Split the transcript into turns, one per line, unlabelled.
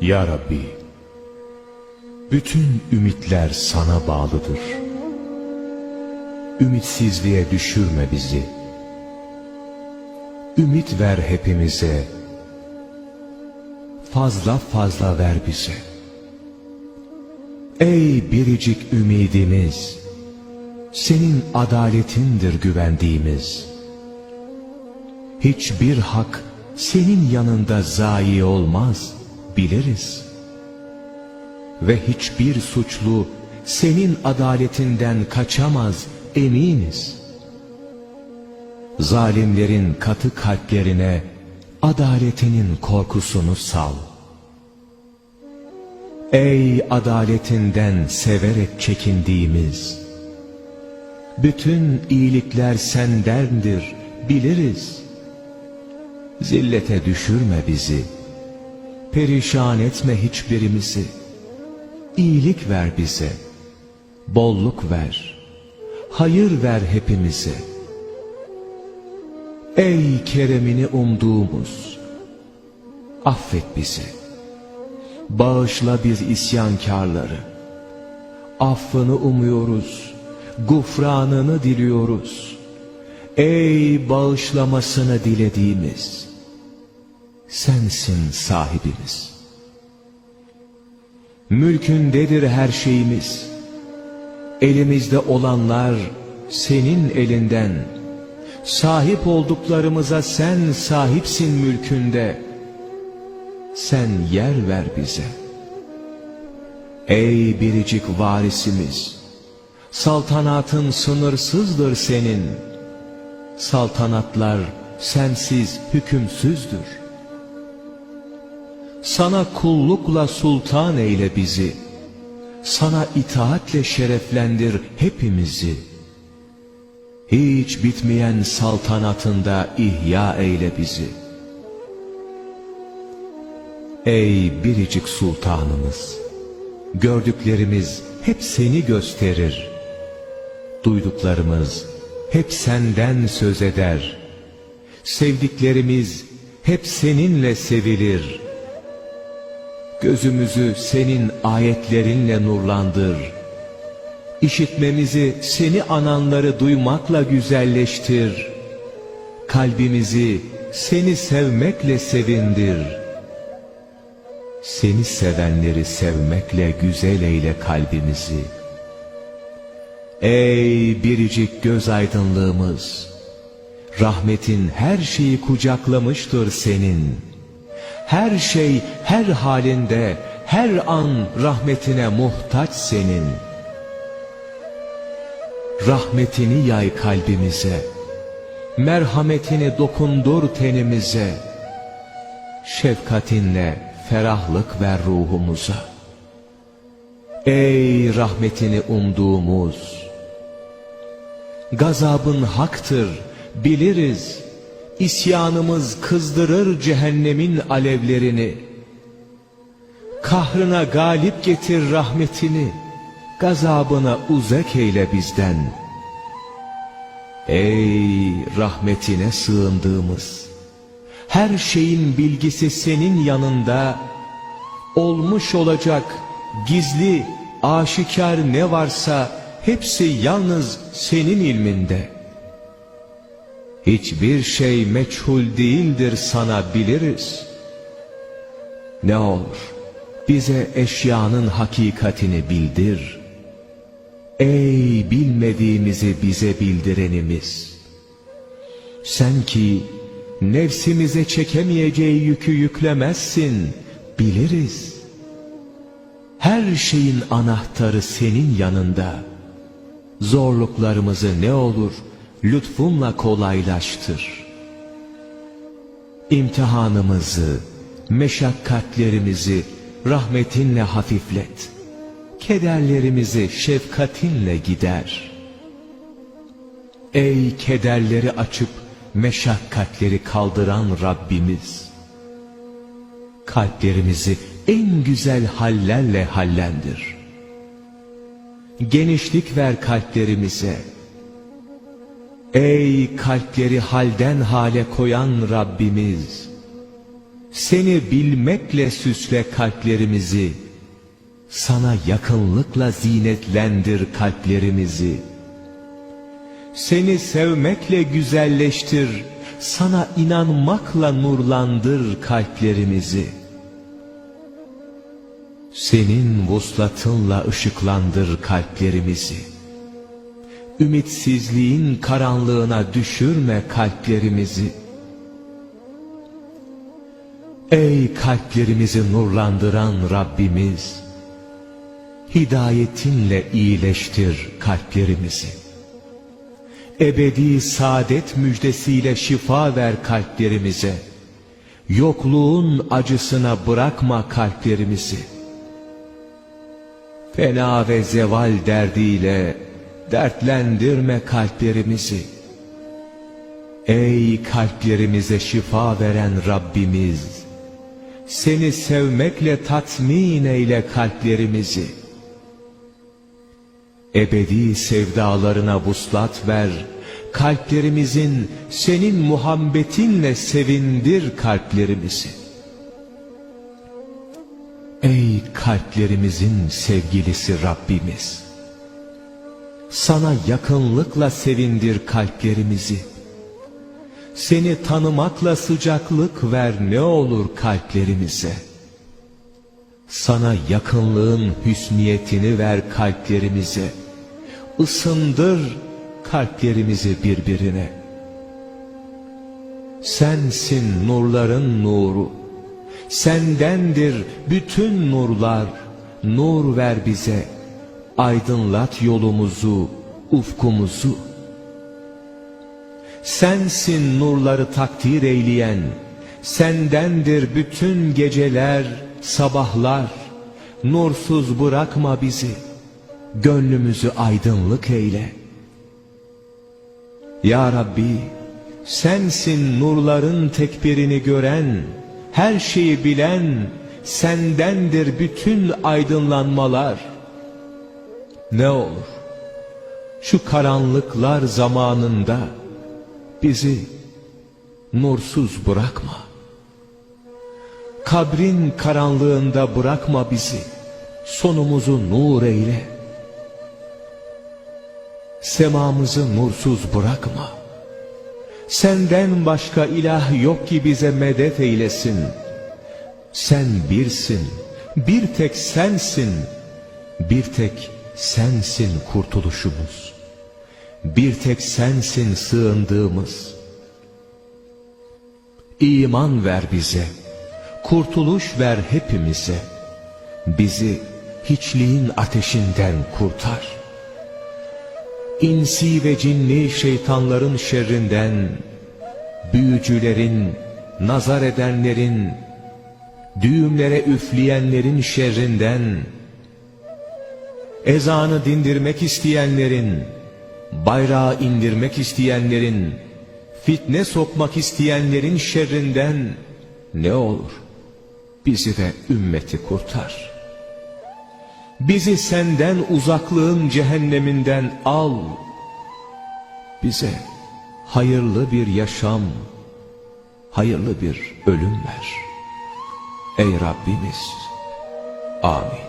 Ya Rabbi, bütün ümitler sana bağlıdır. Ümitsizliğe düşürme bizi. Ümit ver hepimize. Fazla fazla ver bize. Ey biricik ümidimiz, senin adaletindir güvendiğimiz. Hiçbir hak senin yanında zayi olmaz, biliriz. Ve hiçbir suçlu senin adaletinden kaçamaz, eminiz. Zalimlerin katı kalplerine adaletinin korkusunu sal. Ey adaletinden severek çekindiğimiz, bütün iyilikler sendendir, biliriz. Zillete düşürme bizi, perişan etme hiçbirimizi. İyilik ver bize, bolluk ver, hayır ver hepimize. Ey keremini umduğumuz, affet bizi. Bağışla biz isyankarları. Affını umuyoruz, gufranını diliyoruz. Ey bağışlamasını dilediğimiz, sensin sahibimiz. Mülkündedir her şeyimiz. Elimizde olanlar senin elinden. Sahip olduklarımıza sen sahipsin mülkünde. Sen yer ver bize. Ey biricik varisimiz! Saltanatın sınırsızdır senin. Saltanatlar sensiz hükümsüzdür. Sana kullukla sultan eyle bizi. Sana itaatle şereflendir hepimizi. Hiç bitmeyen saltanatında ihya eyle bizi. Ey biricik sultanımız! Gördüklerimiz hep seni gösterir. Duyduklarımız hep senden söz eder. Sevdiklerimiz hep seninle sevilir. Gözümüzü senin ayetlerinle nurlandır. İşitmemizi seni ananları duymakla güzelleştir. Kalbimizi seni sevmekle sevindir. Seni sevenleri sevmekle güzel eyle kalbimizi. Ey biricik göz aydınlığımız! Rahmetin her şeyi kucaklamıştır senin. Her şey her halinde, her an rahmetine muhtaç senin. Rahmetini yay kalbimize, merhametini dokundur tenimize. Şefkatinle ferahlık ver ruhumuza. Ey rahmetini umduğumuz! Gazabın haktır, biliriz. İsyanımız kızdırır cehennemin alevlerini. Kahrına galip getir rahmetini, gazabına uzak eyle bizden. Ey rahmetine sığındığımız! Her şeyin bilgisi senin yanında, olmuş olacak gizli, aşikar ne varsa hepsi yalnız senin ilminde. Hiçbir şey meçhul değildir sana biliriz. Ne olur bize eşyanın hakikatini bildir. Ey bilmediğimizi bize bildirenimiz. Sen ki nefsimize çekemeyeceği yükü yüklemezsin, biliriz. Her şeyin anahtarı senin yanında. Zorluklarımızı ne olur lütfunla kolaylaştır. İmtihanımızı, meşakkatlerimizi rahmetinle hafiflet. Kederlerimizi şefkatinle gider. Ey kederleri açıp meşakkatleri kaldıran Rabbimiz! Kalplerimizi en güzel hallerle hallendir. Genişlik ver kalplerimize. Ey kalpleri halden hale koyan Rabbimiz! Seni bilmekle süsle kalplerimizi. Sana yakınlıkla zinetlendir kalplerimizi. Seni sevmekle güzelleştir, sana inanmakla nurlandır kalplerimizi. Senin vuslatınla ışıklandır kalplerimizi. Ümitsizliğin karanlığına düşürme kalplerimizi. Ey kalplerimizi nurlandıran Rabbimiz! Hidayetinle iyileştir kalplerimizi. Ebedi saadet müjdesiyle şifa ver kalplerimize. Yokluğun acısına bırakma kalplerimizi. Fena ve zeval derdiyle dertlendirme kalplerimizi. Ey kalplerimize şifa veren Rabbimiz! Seni sevmekle tatmin eyle kalplerimizi. Ebedi sevdalarına vuslat ver, kalplerimizin senin muhabbetinle sevindir kalplerimizi. Ey kalplerimizin sevgilisi Rabbimiz! Sana yakınlıkla sevindir kalplerimizi. Seni tanımakla sıcaklık ver ne olur kalplerimize. Sana yakınlığın hüsniyetini ver kalplerimize. Isındır kalplerimizi birbirine. Sensin nurların nuru. Sendendir bütün nurlar. Nur ver bize. Aydınlat yolumuzu, ufkumuzu. Sensin nurları takdir eyleyen, sendendir bütün geceler, sabahlar. Nursuz bırakma bizi, gönlümüzü aydınlık eyle. Ya Rabbi, sensin nurların tekbirini gören, her şeyi bilen, sendendir bütün aydınlanmalar. Ne olur, şu karanlıklar zamanında, bizi nursuz bırakma. Kabrin karanlığında bırakma bizi, sonumuzu nur eyle. Semamızı nursuz bırakma. Senden başka ilah yok ki bize medet eylesin. Sen birsin, bir tek sensin, bir tek sensin kurtuluşumuz. Bir tek sensin sığındığımız. İman ver bize, kurtuluş ver hepimize. Bizi hiçliğin ateşinden kurtar. İnsi ve cinni şeytanların şerrinden, büyücülerin, nazar edenlerin, düğümlere üfleyenlerin şerrinden, ezanı dindirmek isteyenlerin, bayrağı indirmek isteyenlerin, fitne sokmak isteyenlerin şerrinden ne olur bizi ve ümmeti kurtar. Bizi senden uzaklığın cehenneminden al. Bize hayırlı bir yaşam, hayırlı bir ölüm ver. Ey Rabbimiz, amin.